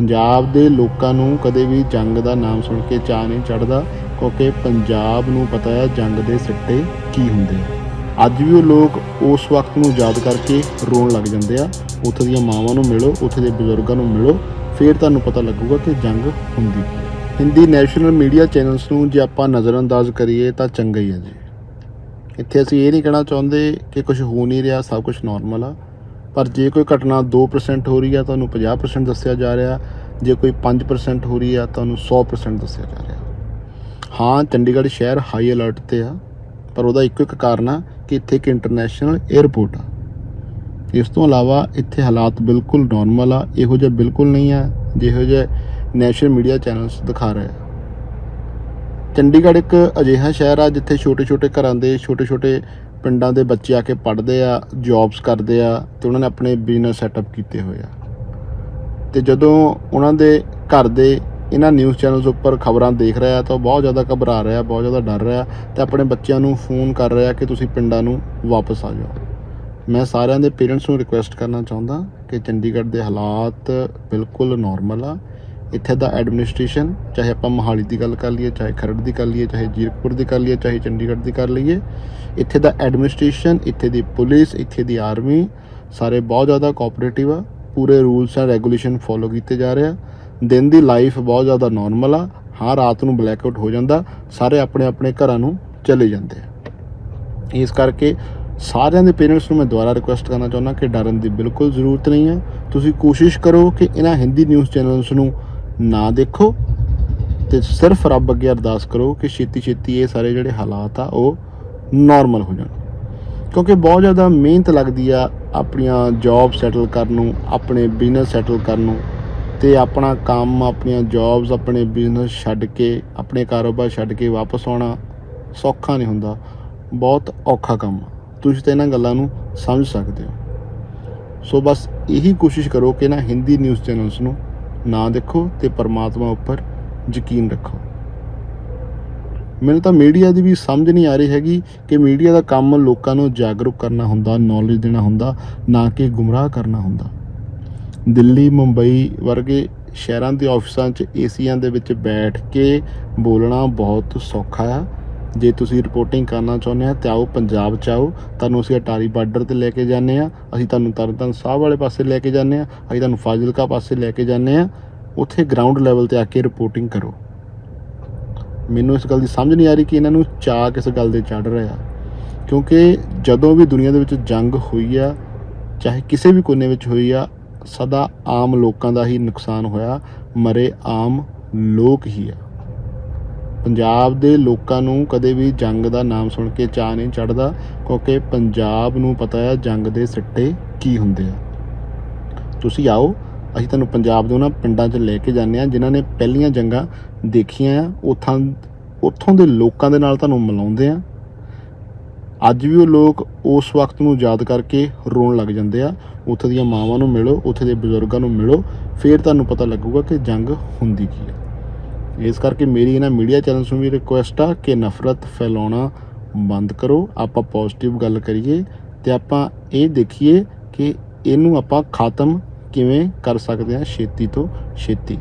ਪੰਜਾਬ ਦੇ ਲੋਕਾਂ ਨੂੰ ਕਦੇ ਵੀ ਜੰਗ ਦਾ ਨਾਮ ਸੁਣ ਕੇ ਚਾਹ ਨਹੀਂ ਚੜਦਾ ਕਿਉਂਕਿ ਪੰਜਾਬ ਨੂੰ ਪਤਾ ਹੈ ਜੰਗ ਦੇ ਸਿੱਟੇ ਕੀ ਹੁੰਦੇ ਆ। ਅੱਜ ਵੀ ਉਹ ਲੋਕ ਉਸ ਵਕਤ ਨੂੰ ਯਾਦ ਕਰਕੇ ਰੋਣ ਲੱਗ ਜਾਂਦੇ ਆ। ਉੱਥੇ ਦੀਆਂ ਮਾਵਾਂ ਨੂੰ ਮਿਲੋ, ਉੱਥੇ ਦੇ ਬਜ਼ੁਰਗਾਂ ਨੂੰ ਮਿਲੋ, ਫਿਰ ਤੁਹਾਨੂੰ ਪਤਾ ਲੱਗੂਗਾ ਕਿ ਜੰਗ ਹੁੰਦੀ ਕੀ ਹੈ ਹਿੰਦੀ ਨੈਸ਼ਨਲ ਮੀਡੀਆ ਚੈਨਲਸ ਨੂੰ ਜੇ ਆਪਾਂ ਨਜ਼ਰਅੰਦਾਜ਼ ਕਰੀਏ ਤਾਂ ਚੰਗਾ ਹੀ ਹੈ ਜੀ। ਇੱਥੇ ਅਸੀਂ ਇਹ ਨਹੀਂ ਕਹਿਣਾ ਚਾਹੁੰਦੇ ਕਿ ਕੁਝ ਹੋ ਨਹੀਂ ਰਿਹਾ, ਸਭ ਕੁਝ ਨਾਰਮਲ ਆ। ਪਰ ਜੇ ਕੋਈ ਘਟਨਾ 2% ਹੋ ਰਹੀ ਆ, ਤੁਹਾਨੂੰ 50% ਦੱਸਿਆ ਜਾ ਰਿਹਾ। ਜੇ ਕੋਈ 5% ਹੋ ਰਹੀ ਆ, ਤੁਹਾਨੂੰ 100% ਦੱਸਿਆ ਜਾ ਰਿਹਾ। ਹਾਂ, ਚੰਡੀਗੜ੍ਹ ਸ਼ਹਿਰ ਹਾਈ ਅਲਰਟ ਤੇ ਆ, ਪਰ ਉਹਦਾ ਇੱਕੋ ਇੱਕ ਕਾਰਨ ਆ ਕਿ ਇੱਥੇ ਇੱਕ ਇੰਟਰਨੈਸ਼ਨਲ 에ਅਰਪੋਰਟ ਆ। ਇਸ ਤੋਂ ਇਲਾਵਾ ਇੱਥੇ ਹਾਲਾਤ ਬਿਲਕੁਲ ਨਾਰਮਲ ਆ, ਇਹੋ ਜਿਹਾ ਬਿਲਕੁਲ ਨਹੀਂ ਆ, ਜਿਹੋ ਜਿਹੇ ਨੈਸ਼ਨਲ ਮੀਡੀਆ ਚੈਨਲਸ ਦਿਖਾ ਰਹੇ ਆ। ਚੰਡੀਗੜ੍ਹ ਇੱਕ ਅਜਿਹਾ ਸ਼ਹਿਰ ਆ, ਜਿੱਥੇ ਛੋਟੇ-ਛੋਟੇ ਘਰਾਂ ਦੇ ਛੋਟੇ-ਛੋਟੇ ਪਿੰਡਾਂ ਦੇ ਬੱਚੇ ਆ ਕੇ ਪੜ੍ਹਦੇ ਆ ਜੌਬਸ ਕਰਦੇ ਆ ਤੇ ਉਹਨਾਂ ਨੇ ਆਪਣੇ ਬਿਜ਼ਨਸ ਸੈਟਅਪ ਕੀਤੇ ਹੋਏ ਆ। ਤੇ ਜਦੋਂ ਉਹਨਾਂ ਦੇ ਘਰ ਦੇ ਇਹਨਾਂ ਨਿਊਜ਼ ਚੈਨਲਸ ਉੱਪਰ ਖਬਰਾਂ ਦੇਖ ਰਿਹਾ ਤਾਂ ਉਹ ਬਹੁਤ ਜ਼ਿਆਦਾ ਘਬਰਾ ਰਿਹਾ, ਬਹੁਤ ਜ਼ਿਆਦਾ ਡਰ ਰਿਹਾ ਤੇ ਆਪਣੇ ਬੱਚਿਆਂ ਨੂੰ ਫੋਨ ਕਰ ਰਿਹਾ ਕਿ ਤੁਸੀਂ ਪਿੰਡਾਂ ਨੂੰ ਵਾਪਸ ਆ ਜਾਓ। ਮੈਂ ਸਾਰਿਆਂ ਦੇ ਪੇਰੈਂਟਸ ਨੂੰ ਰਿਕੁਐਸਟ ਕਰਨਾ ਚਾਹੁੰਦਾ ਕਿ ਚੰਡੀਗੜ੍ਹ ਦੇ ਹਾਲਾਤ ਬਿਲਕੁਲ ਨਾਰਮਲ ਆ। ਇੱਥੇ ਦਾ ਐਡਮਿਨਿਸਟ੍ਰੇਸ਼ਨ ਚਾਹੇ ਆਪਾਂ ਮੋਹਾਲੀ ਦੀ ਗੱਲ ਕਰ ਲਈਏ, ਚਾਹੇ ਖਰੜ ਦੀ ਕਰ ਲਈਏ, ਚਾਹੇ ਜੀਰਕਪੁਰ ਦੀ ਕਰ ਲਈਏ, ਚਾਹੇ ਚੰਡੀਗੜ੍ਹ ਦੀ ਕਰ ਲਈਏ, ਇੱਥੇ ਦਾ ਐਡਮਿਨਿਸਟ੍ਰੇਸ਼ਨ ਇੱਥੇ ਦੀ ਪੁਲਿਸ, ਇੱਥੇ ਦੀ ਆਰਮੀ ਸਾਰੇ ਬਹੁਤ ਜ਼ਿਆਦਾ ਕੋਆਪਰੇਟਿਵ ਆ। ਪੂਰੇ ਰੂਲਸ ਐਂਡ ਰੈਗੂਲੇਸ਼ਨ ਫੋਲੋ ਕੀਤੇ ਜਾ ਰਹੇ ਆ। ਦਿਨ ਦੀ ਲਾਈਫ ਬਹੁਤ ਜ਼ਿਆਦਾ ਨਾਰਮਲ ਆ। ਹਾਂ ਰਾਤ ਨੂੰ ਬਲੈਕ ਆਊਟ ਹੋ ਜਾਂਦਾ। ਸਾਰੇ ਆਪਣੇ ਆਪਣੇ ਘਰਾਂ ਨੂੰ ਚਲੇ ਜਾਂਦੇ ਆ। ਇਸ ਕਰਕੇ ਸਾਰਿਆਂ ਦੇ ਪੇਰੈਂਟਸ ਨੂੰ ਮੈਂ ਦੁਬਾਰਾ ਰਿਕੁਐਸਟ ਕਰਨਾ ਚਾਹੁੰਦਾ ਕਿ ਡਰਨ ਦੀ ਬਿਲਕੁਲ ਜ਼ਰੂਰਤ ਨਹੀਂ ਹੈ ਤੁਸੀਂ ਕੋਸ਼ਿਸ਼ ਕਰੋ ਕਿ ਇਹਨਾਂ ਹਿੰਦੀ ਨਿਊਜ਼ ਚੈਨਲਸ ਨੂੰ ਨਾ ਦੇਖੋ ਤੇ ਸਿਰਫ ਰੱਬ ਅੱਗੇ ਅਰਦਾਸ ਕਰੋ ਕਿ ਛੇਤੀ ਛੇਤੀ ਇਹ ਸਾਰੇ ਜਿਹੜੇ ਹਾਲਾਤ ਆ, ਉਹ ਨਾਰਮਲ ਹੋ ਜਾਣ। ਕਿਉਂਕਿ ਬਹੁਤ ਜ਼ਿਆਦਾ ਮਿਹਨਤ ਲੱਗਦੀ ਆ ਆਪਣੀਆਂ ਜੌਬ ਸੈਟਲ ਕਰਨ ਨੂੰ, ਆਪਣੇ ਬਿਜ਼ਨਸ ਸੈਟਲ ਕਰਨ ਨੂੰ ਤੇ ਆਪਣਾ ਕੰਮ, ਆਪਣੀਆਂ ਜੌਬਸ ਆਪਣੇ ਬਿਜ਼ਨਸ ਛੱਡ ਕੇ, ਆਪਣੇ ਕਾਰੋਬਾਰ ਛੱਡ ਕੇ ਵਾਪਸ ਆਉਣਾ ਸੌਖਾ ਨਹੀਂ ਹੁੰਦਾ। ਬਹੁਤ ਔਖਾ ਕੰਮ ਆ। ਤੁਸੀਂ ਤਾਂ ਇਹਨਾਂ ਗੱਲਾਂ ਨੂੰ ਸਮਝ ਸਕਦੇ ਹੋ। ਸੋ ਬਸ ਇਹੀ ਕੋਸ਼ਿਸ਼ ਕਰੋ ਕਿ ਨਾ ਹਿੰਦੀ ਨਿਊਜ਼ ਚੈਨਲਸ ਨੂੰ ਨਾ ਦੇਖੋ ਤੇ ਪਰਮਾਤਮਾ ਉੱਪਰ ਯਕੀਨ ਰੱਖੋ। ਮੈਨੂੰ ਤਾਂ ਮੀਡੀਆ ਦੀ ਵੀ ਸਮਝ ਨਹੀਂ ਆ ਰਹੀ ਹੈਗੀ ਕਿ ਮੀਡੀਆ ਦਾ ਕੰਮ ਲੋਕਾਂ ਨੂੰ ਜਾਗਰੂਕ ਕਰਨਾ ਹੁੰਦਾ ਨੌਲੇਜ ਦੇਣਾ ਹੁੰਦਾ, ਨਾ ਕਿ ਗੁੰਮਰਾਹ ਕਰਨਾ ਹੁੰਦਾ। ਦਿੱਲੀ, ਮੁੰਬਈ ਵਰਗੇ ਸ਼ਹਿਰਾਂ ਦੇ ਆਫਿਸਾਂ 'ਚ ਏਸੀਆਂ ਦੇ ਵਿੱਚ ਬੈਠ ਕੇ ਬੋਲਣਾ ਬਹੁਤ ਸੌਖਾ ਆ। ਜੇ ਤੁਸੀਂ ਰਿਪੋਰਟਿੰਗ ਕਰਨਾ ਚਾਹੁੰਦੇ ਆ, ਤੇ ਆਓ ਪੰਜਾਬ 'ਚ ਆਓ। ਤੁਹਾਨੂੰ ਅਸੀਂ ਅਟਾਰੀ ਬਾਰਡਰ ਤੇ ਲੈ ਕੇ ਜਾਂਦੇ ਆ। ਅਸੀਂ ਤੁਹਾਨੂੰ ਤਰਨਤਾਰਨ ਸਾਹਿਬ ਵਾਲੇ ਪਾਸੇ ਲੈ ਕੇ ਜਾਂਦੇ ਆ। ਅਸੀਂ ਤੁਹਾਨੂੰ ਫਾਜ਼ਿਲਕਾ ਪਾਸੇ ਲੈ ਕੇ ਜਾਂਦੇ ਆ। ਉੱਥੇ ਗਰਾਊਂਡ ਲੈਵਲ ਤੇ ਆ ਕੇ ਰਿਪੋਰਟਿੰਗ ਕਰੋ। ਮੈਨੂੰ ਇਸ ਗੱਲ ਦੀ ਸਮਝ ਨਹੀਂ ਆ ਰਹੀ ਕਿ ਇਹਨਾਂ ਨੂੰ ਚਾਹ ਕਿਸ ਗੱਲ ਦੇ ਚੜ ਰਿਹਾ। ਕਿਉਂਕਿ ਜਦੋਂ ਵੀ ਦੁਨੀਆ ਦੇ ਵਿੱਚ ਜੰਗ ਹੋਈ ਆ, ਚਾਹੇ ਕਿਸੇ ਵੀ ਕੋਨੇ ਵਿੱਚ ਹੋਈ ਆ, ਸਦਾ ਆਮ ਲੋਕਾਂ ਦਾ ਹੀ ਨੁਕਸਾਨ ਹੋਇਆ। ਮਰੇ ਆਮ ਲੋਕ ਹੀ ਆ। ਪੰਜਾਬ ਦੇ ਲੋਕਾਂ ਨੂੰ ਕਦੇ ਵੀ ਜੰਗ ਦਾ ਨਾਮ ਸੁਣ ਕੇ ਚਾਹ ਨਹੀਂ ਚੜਦਾ ਕਿਉਂਕਿ ਪੰਜਾਬ ਨੂੰ ਪਤਾ ਹੈ ਜੰਗ ਦੇ ਸਿੱਟੇ ਕੀ ਹੁੰਦੇ ਆ। ਤੁਸੀਂ ਆਓ, ਅਸੀਂ ਤੁਹਾਨੂੰ ਪੰਜਾਬ ਦੇ ਉਹਨਾਂ ਪਿੰਡਾਂ 'ਚ ਲੈ ਕੇ ਜਾਂਦੇ ਆ ਜਿਨ੍ਹਾਂ ਨੇ ਪਹਿਲੀਆਂ ਜੰਗਾਂ ਦੇਖੀਆਂ ਆ, ਉੱਥਾਂ ਉੱਥੋਂ ਦੇ ਲੋਕਾਂ ਦੇ ਨਾਲ ਤੁਹਾਨੂੰ ਮਿਲਾਉਂਦੇ ਆ। ਅੱਜ ਵੀ ਉਹ ਲੋਕ ਉਸ ਵਕਤ ਨੂੰ ਯਾਦ ਕਰਕੇ ਰੋਣ ਲੱਗ ਜਾਂਦੇ ਆ। ਉੱਥੇ ਦੀਆਂ ਮਾਵਾਂ ਨੂੰ ਮਿਲੋ, ਉੱਥੇ ਦੇ ਬਜ਼ੁਰਗਾਂ ਨੂੰ ਮਿਲੋ, ਫਿਰ ਤੁਹਾਨੂੰ ਪਤਾ ਲੱਗੂਗਾ ਕਿ ਜੰਗ ਹੁੰਦੀ ਕੀ ਹੈ ਇਸ ਕਰਕੇ ਮੇਰੀ ਇਹਨਾਂ ਮੀਡੀਆ ਚੈਨਲਸ ਨੂੰ ਵੀ ਰਿਕੁਐਸਟ ਆ ਕਿ ਨਫ਼ਰਤ ਫੈਲਾਉਣਾ ਬੰਦ ਕਰੋ। ਆਪਾਂ ਪੋਜ਼ਿਟਿਵ ਗੱਲ ਕਰੀਏ ਤੇ ਆਪਾਂ ਇਹ ਦੇਖੀਏ ਕਿ ਇਹਨੂੰ ਆਪਾਂ ਖਤਮ ਕਿਵੇਂ ਕਰ ਸਕਦੇ ਹਾਂ ਛੇਤੀ ਤੋਂ ਛੇਤੀ।